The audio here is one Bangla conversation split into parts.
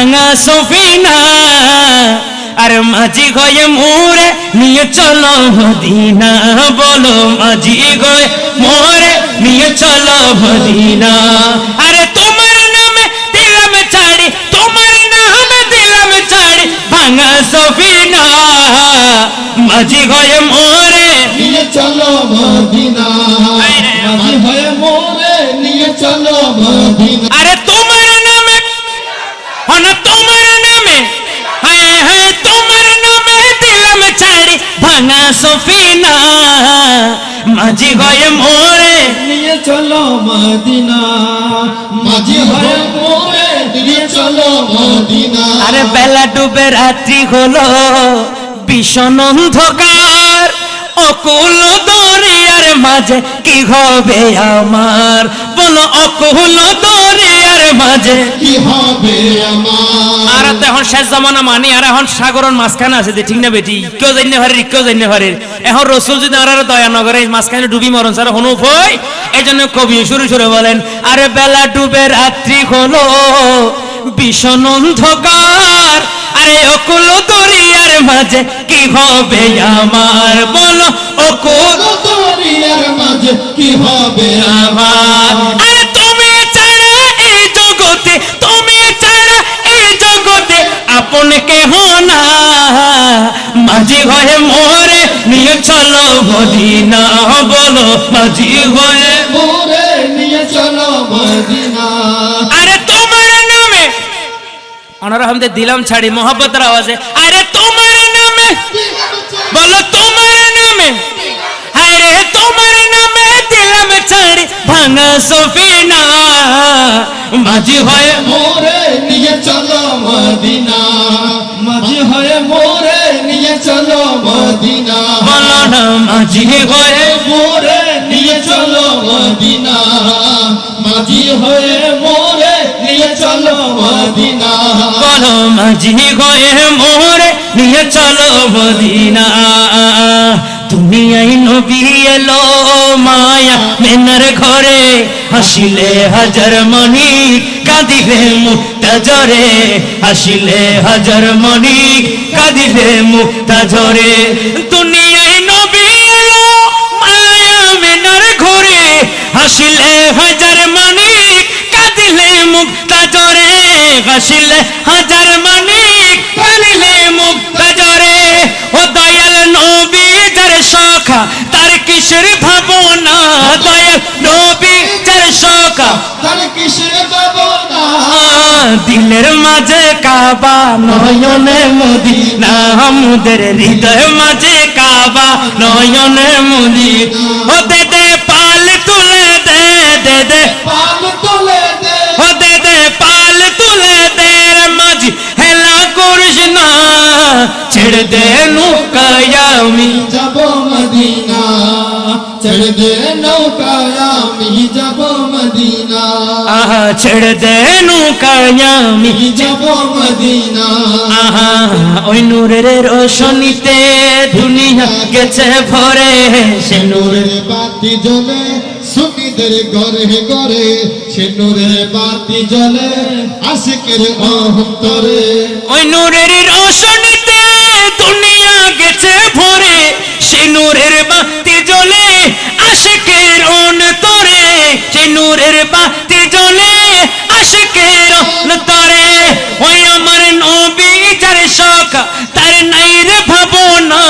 ভাঙা সফিনা আর মাঝি গয়ে মোরে নিয়ে চলো মদিনা। বলো মাঝি গয়ে মোরে নিয়ে চলো মদিনা। আরে তোমার নামে দিলাম ছাড়ি তোমার নামে দিলাম ছাড়ি ভাঙা সফিনা। মাঝি গয়ে মোরে নিয়ে চলো মদিনা। সফিনা মাঝি গয়ে মোরে। নিয়ে চলো মদিনা মাঝি হয়ে মোরে নিয়ে চলো মদিনা। আরে বেলা ডুবে রাত্রি হলো ভীষণ অন্ধকার। অকুল দরিয়ার মাঝে কি হবে আমার? বলো অকুল দরিয়ার মাঝে কি হবে আমার? এখন শেষ জমানা মানে আর এখন সাগরন মাঝখানে আছে যে ঠিক না বেটি? কেউ জানি পারে কেউ জানি পারে এখন রসুল যদি আর দয়া নগরে মাঝখানে ডুবি মরণ স্যার হনুফ হই এই জন্য কবি শুরু শুরু বলেন আরে বেলা ডুবে রাত্রি হলো ভীষণ অন্ধকার। আরে অকুল দরিয়ার মাঝে কি হবে আমার? বলো অকুল দরিয়ার মাঝে কি হবে আমার? হয়ে মোরে নিয়ে চলো মদিনা। বলো মাঝি হয়ে মোরে নিয়ে চলো মদিনা। আরে তোমার নামে। আমাদের দিলাম ছাড়ি মোহাম্মতের আওয়াজে। আরে তোমার নামে। বলো তোমার নামে। আরে তোমার নামে দিলাম ছাড়ি ভাঙা সফিনা। মাঝি হয়ে মোরে নিয়ে চলো মদিনা। মাঝি হয়ে মোরে নিয়ে চলো মদিনা। বলো না মাঝি হয়ে মোরে নিয়ে চলো মদিনা। মাঝি হয়ে মোরে নিয়ে চলো মদিনা। বলো মাঝি হয়ে মোরে নিয়ে চলো মদিনা। তুমি আই নবী এলো মায়া মেনার ঘরে হাসিলে হাজার কাঁদিলে মুক্তা জরে হাসিলে হাজার কাঁদিলে মুক্তা জরে দুনিয়ায় নবী এলো মায়া মেনার ঘরে। হাসিলে হাজার মানিক, কাঁদিলে মুক্তা জরে হাসিলে হাজার মানিক, কাঁদিলে মুক্তা জরে ও দয়াল নবী যার সখা, তার কিসের দিলের মাঝে কাবা নয়নে মদিনা আমাদের হৃদয় মাঝে কাবা নয়নে মদিনা। ও দে দে পাল তুলে দে দে দে। পাল তোলে দে। ও দে দে পাল তুলে দে মাঝি হেলা করিস না। ছেড়ে দে দে নৌকায় আমি যাব মদিনা আহা ছেড়ে দে নৌকায় আমি যাব মদিনা আহা ওই নূরের রোশনীতে দুনিয়া গেছে ভরে সে নূরের বাতি জ্বলে সুনিদের ঘরে ঘরে সে নূরের বাতি জ্বলে আশিকের অন্তরে ওই নূরের রোশনীতে দুনিয়া গেছে ভরে সে নূরের বাতি নূরের বাতি জ্বলে আশিকের অন্তরে। ওই আমার নবী যার শখ তার নাই রে ভাবনা।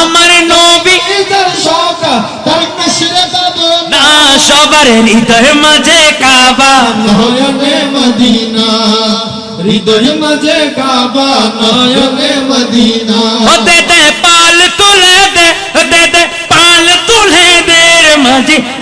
আমার নবী ইদার শোকা তার কশরে যাব না সবার হৃদয় মাঝে কাবা। নয়নে মদিনা হৃদয় মাঝে কাবা নয়নে মদিনা। ও দে পাল তুলে দে দে দে পাল তুলে দে রে মাঝি না